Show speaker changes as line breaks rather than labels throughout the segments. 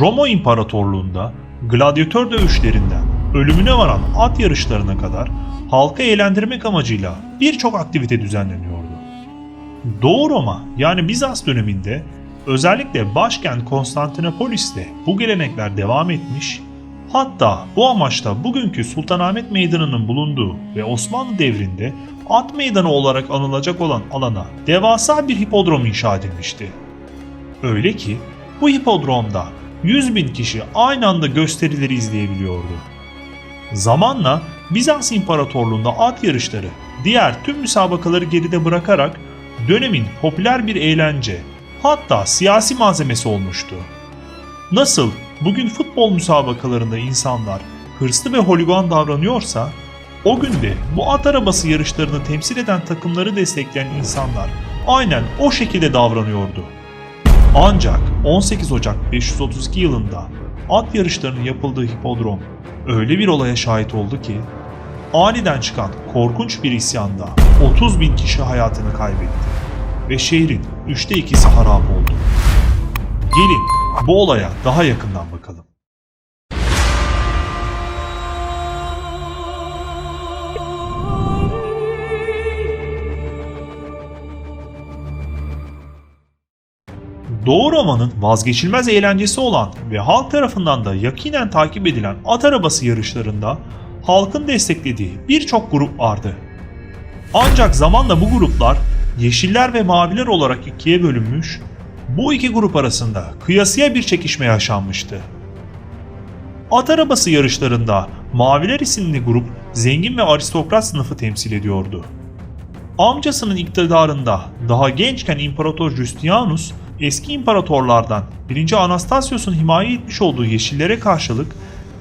Roma İmparatorluğu'nda gladyatör dövüşlerinden ölümüne varan at yarışlarına kadar halkı eğlendirmek amacıyla birçok aktivite düzenleniyordu. Doğu Roma yani Bizans döneminde özellikle başkent Konstantinopolis'te bu gelenekler devam etmiş, hatta bu amaçla bugünkü Sultanahmet Meydanı'nın bulunduğu ve Osmanlı devrinde at meydanı olarak anılacak olan alana devasa bir hipodrom inşa edilmişti. Öyle ki bu hipodromda 100 bin kişi aynı anda gösterileri izleyebiliyordu. Zamanla Bizans İmparatorluğu'nda at yarışları diğer tüm müsabakaları geride bırakarak dönemin popüler bir eğlence hatta siyasi malzemesi olmuştu. Nasıl bugün futbol müsabakalarında insanlar hırslı ve holigan davranıyorsa o günde bu at arabası yarışlarını temsil eden takımları destekleyen insanlar aynen o şekilde davranıyordu. Ancak 18 Ocak 532 yılında at yarışlarının yapıldığı hipodrom öyle bir olaya şahit oldu ki aniden çıkan korkunç bir isyanda 30 bin kişi hayatını kaybetti ve şehrin üçte ikisi harap oldu. Gelin bu olaya daha yakından bakalım. Doğu Roma'nın vazgeçilmez eğlencesi olan ve halk tarafından da yakinen takip edilen at arabası yarışlarında halkın desteklediği birçok grup vardı. Ancak zamanla bu gruplar yeşiller ve maviler olarak ikiye bölünmüş, bu iki grup arasında kıyasıya bir çekişme yaşanmıştı. At arabası yarışlarında Maviler isimli grup zengin ve aristokrat sınıfı temsil ediyordu. Amcasının iktidarında daha gençken İmparator Justinianus eski imparatorlardan 1. Anastasios'un himaye etmiş olduğu Yeşillere karşılık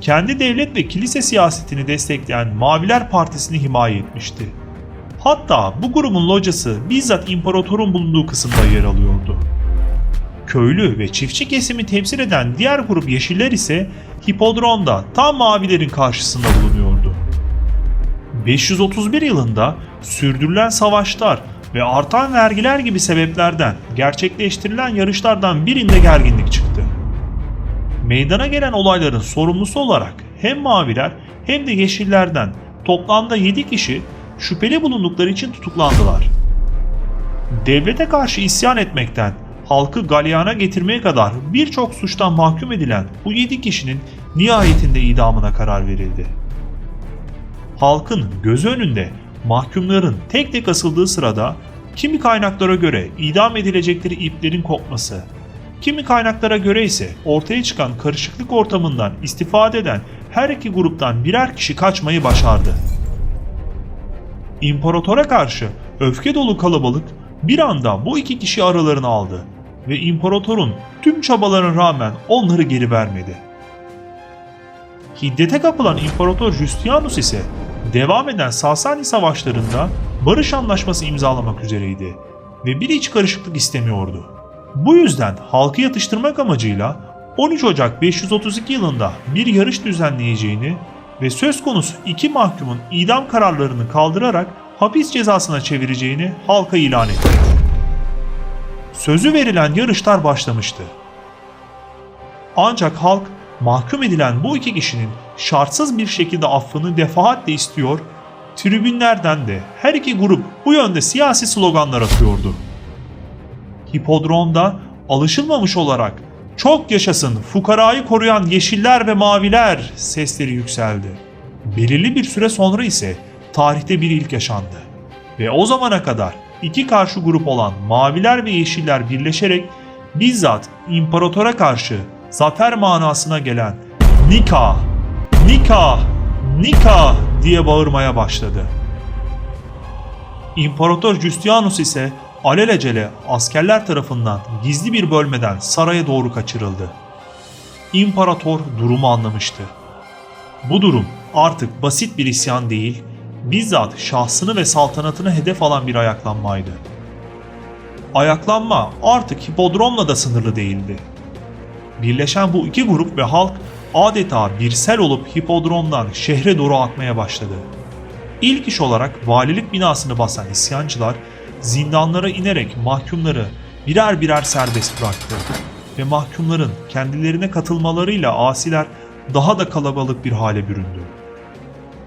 kendi devlet ve kilise siyasetini destekleyen Maviler Partisi'ni himaye etmişti. Hatta bu grubun locası bizzat imparatorun bulunduğu kısımda yer alıyordu. Köylü ve çiftçi kesimi temsil eden diğer grup Yeşiller ise hipodromda tam Mavilerin karşısında bulunuyordu. 531 yılında sürdürülen savaşlar ve artan vergiler gibi sebeplerden gerçekleştirilen yarışlardan birinde gerginlik çıktı. Meydana gelen olayların sorumlusu olarak hem maviler hem de yeşillerden toplamda 7 kişi şüpheli bulundukları için tutuklandılar. Devlete karşı isyan etmekten halkı galyana getirmeye kadar birçok suçtan mahkum edilen bu 7 kişinin nihayetinde idamına karar verildi. Halkın gözü önünde mahkumların tek tek asıldığı sırada kimi kaynaklara göre idam edilecekleri iplerin kopması, kimi kaynaklara göre ise ortaya çıkan karışıklık ortamından istifade eden her iki gruptan birer kişi kaçmayı başardı. İmparatora karşı öfke dolu kalabalık bir anda bu iki kişi aralarına aldı ve imparatorun tüm çabalarına rağmen onları geri vermedi. Hiddete kapılan İmparator Justinianus ise devam eden Sasani savaşlarında barış anlaşması imzalamak üzereydi ve bir iç karışıklık istemiyordu. Bu yüzden halkı yatıştırmak amacıyla 13 Ocak 532 yılında bir yarış düzenleyeceğini ve söz konusu iki mahkumun idam kararlarını kaldırarak hapis cezasına çevireceğini halka ilan etti. Sözü verilen yarışlar başlamıştı. Ancak halk mahkum edilen bu iki kişinin şartsız bir şekilde affını defaatle istiyor, tribünlerden de her iki grup bu yönde siyasi sloganlar atıyordu. Hipodromda alışılmamış olarak çok yaşasın fukarayı koruyan yeşiller ve maviler sesleri yükseldi. Belirli bir süre sonra ise tarihte bir ilk yaşandı. Ve o zamana kadar iki karşı grup olan maviler ve yeşiller birleşerek bizzat imparatora karşı zafer manasına gelen Nika, Nika, Nika diye bağırmaya başladı. İmparator Justinianus ise alelacele askerler tarafından gizli bir bölmeden saraya doğru kaçırıldı. İmparator durumu anlamıştı. Bu durum artık basit bir isyan değil, bizzat şahsını ve saltanatını hedef alan bir ayaklanmaydı. Ayaklanma artık hipodromla da sınırlı değildi. Birleşen bu iki grup ve halk adeta bir sel olup hipodromdan şehre doğru akmaya başladı. İlk iş olarak valilik binasını basan isyancılar zindanlara inerek mahkumları birer birer serbest bıraktı. ve mahkumların kendilerine katılmalarıyla asiler daha da kalabalık bir hale büründü.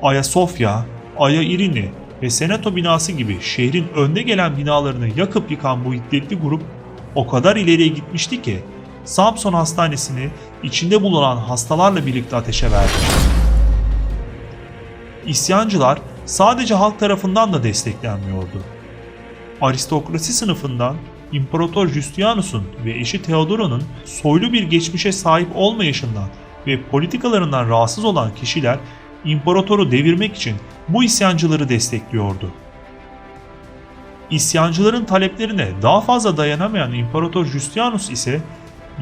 Ayasofya, Aya İrini ve Senato binası gibi şehrin önde gelen binalarını yakıp yıkan bu hiddetli grup o kadar ileriye gitmişti ki Samson Hastanesi'ni içinde bulunan hastalarla birlikte ateşe verdi. İsyancılar sadece halk tarafından da desteklenmiyordu. Aristokrasi sınıfından İmparator Justianus'un ve eşi Theodora'nın soylu bir geçmişe sahip olmayışından ve politikalarından rahatsız olan kişiler imparatoru devirmek için bu isyancıları destekliyordu. İsyancıların taleplerine daha fazla dayanamayan İmparator Justianus ise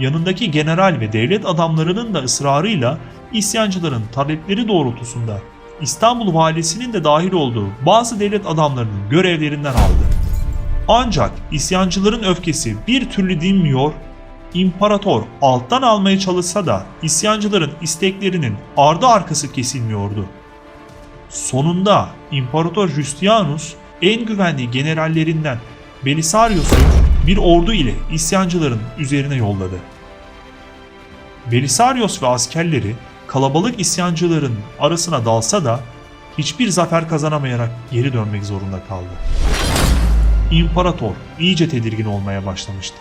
yanındaki general ve devlet adamlarının da ısrarıyla isyancıların talepleri doğrultusunda İstanbul valisinin de dahil olduğu bazı devlet adamlarının görevlerinden aldı. Ancak isyancıların öfkesi bir türlü dinmiyor, İmparator alttan almaya çalışsa da isyancıların isteklerinin ardı arkası kesilmiyordu. Sonunda İmparator Justianus en güvendiği generallerinden Belisarius'u bir ordu ile isyancıların üzerine yolladı. Belisarius ve askerleri kalabalık isyancıların arasına dalsa da hiçbir zafer kazanamayarak geri dönmek zorunda kaldı. İmparator iyice tedirgin olmaya başlamıştı.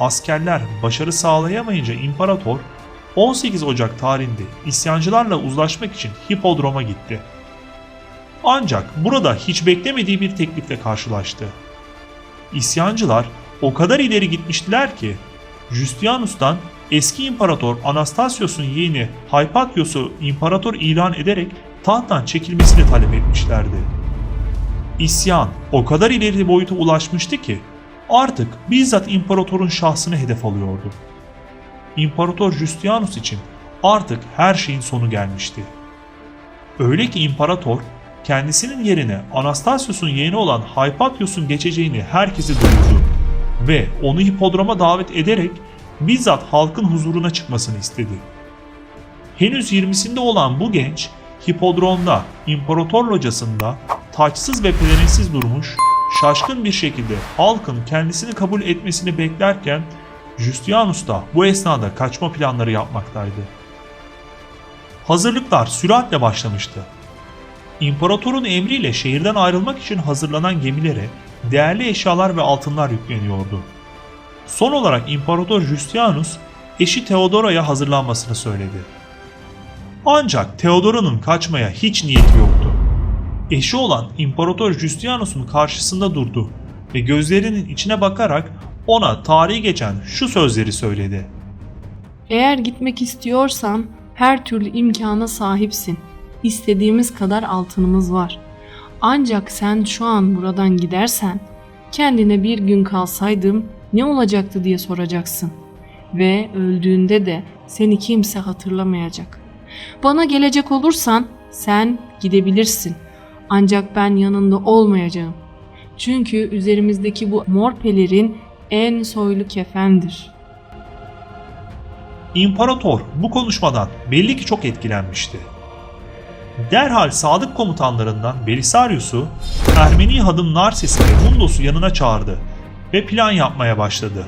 Askerler başarı sağlayamayınca imparator 18 Ocak tarihinde isyancılarla uzlaşmak için Hipodrom'a gitti. Ancak burada hiç beklemediği bir teklifle karşılaştı. İsyancılar o kadar ileri gitmiştiler ki Justianus'tan eski imparator Anastasios'un yeğeni Hypatios'u imparator ilan ederek tahttan çekilmesini talep etmişlerdi. İsyan o kadar ileri boyuta ulaşmıştı ki artık bizzat imparatorun şahsını hedef alıyordu. İmparator Justianus için artık her şeyin sonu gelmişti. Öyle ki imparator kendisinin yerine Anastasios'un yeğeni olan Hypatios'un geçeceğini herkese duyurdu ve onu hipodroma davet ederek bizzat halkın huzuruna çıkmasını istedi. Henüz 20'sinde olan bu genç hipodromda imparator locasında taçsız ve pelerinsiz durmuş, şaşkın bir şekilde halkın kendisini kabul etmesini beklerken Justianus da bu esnada kaçma planları yapmaktaydı. Hazırlıklar süratle başlamıştı. İmparatorun emriyle şehirden ayrılmak için hazırlanan gemilere değerli eşyalar ve altınlar yükleniyordu. Son olarak İmparator Justianus eşi Theodora'ya hazırlanmasını söyledi. Ancak Theodora'nın kaçmaya hiç niyeti yoktu. Eşi olan İmparator Justianus'un karşısında durdu ve gözlerinin içine bakarak ona tarihi geçen şu sözleri söyledi.
Eğer gitmek istiyorsan her türlü imkana sahipsin. İstediğimiz kadar altınımız var. Ancak sen şu an buradan gidersen kendine bir gün kalsaydım ne olacaktı diye soracaksın. Ve öldüğünde de seni kimse hatırlamayacak. Bana gelecek olursan sen gidebilirsin. Ancak ben yanında olmayacağım. Çünkü üzerimizdeki bu mor pelerin en soylu kefendir.
İmparator bu konuşmadan belli ki çok etkilenmişti. Derhal sadık komutanlarından Belisarius'u Ermeni hadım Narses'i ve Mundos'u yanına çağırdı ve plan yapmaya başladı.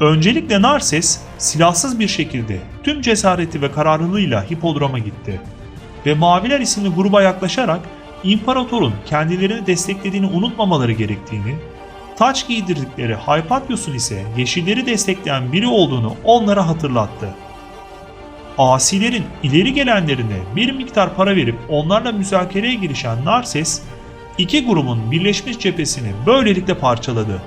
Öncelikle Narses silahsız bir şekilde tüm cesareti ve kararlılığıyla hipodroma gitti ve Maviler isimli gruba yaklaşarak imparatorun kendilerini desteklediğini unutmamaları gerektiğini, taç giydirdikleri Hypatios'un ise yeşilleri destekleyen biri olduğunu onlara hatırlattı. Asilerin ileri gelenlerine bir miktar para verip onlarla müzakereye girişen Narses, iki grubun birleşmiş cephesini böylelikle parçaladı.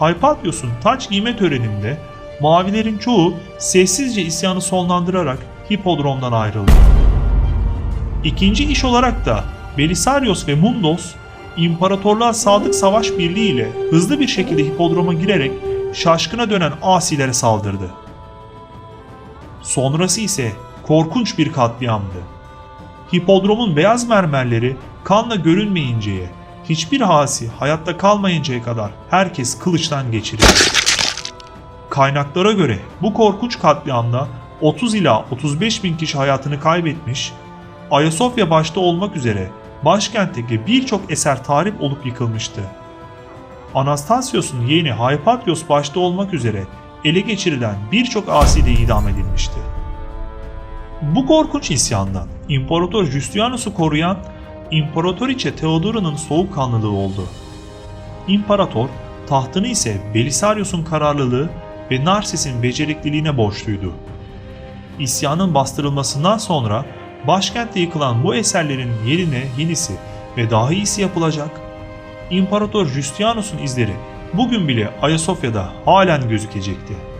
Hypatios'un taç giyme töreninde mavilerin çoğu sessizce isyanı sonlandırarak hipodromdan ayrıldı. İkinci iş olarak da Belisarius ve Mundos imparatorluğa sadık savaş birliği ile hızlı bir şekilde hipodroma girerek şaşkına dönen asilere saldırdı. Sonrası ise korkunç bir katliamdı. Hipodromun beyaz mermerleri kanla görünmeyinceye, hiçbir hasi hayatta kalmayıncaya kadar herkes kılıçtan geçirildi. Kaynaklara göre bu korkunç katliamda 30 ila 35 bin kişi hayatını kaybetmiş, Ayasofya başta olmak üzere başkentteki birçok eser tarif olup yıkılmıştı. Anastasios'un yeğeni Hypatios başta olmak üzere ele geçirilen birçok asi de idam edilmişti. Bu korkunç isyandan İmparator Justianus'u koruyan İmparatoriçe Theodora'nın soğukkanlılığı oldu. İmparator tahtını ise Belisarius'un kararlılığı ve Narsis'in becerikliliğine borçluydu. İsyanın bastırılmasından sonra başkentte yıkılan bu eserlerin yerine yenisi ve daha iyisi yapılacak. İmparator Justianus'un izleri bugün bile Ayasofya'da halen gözükecekti.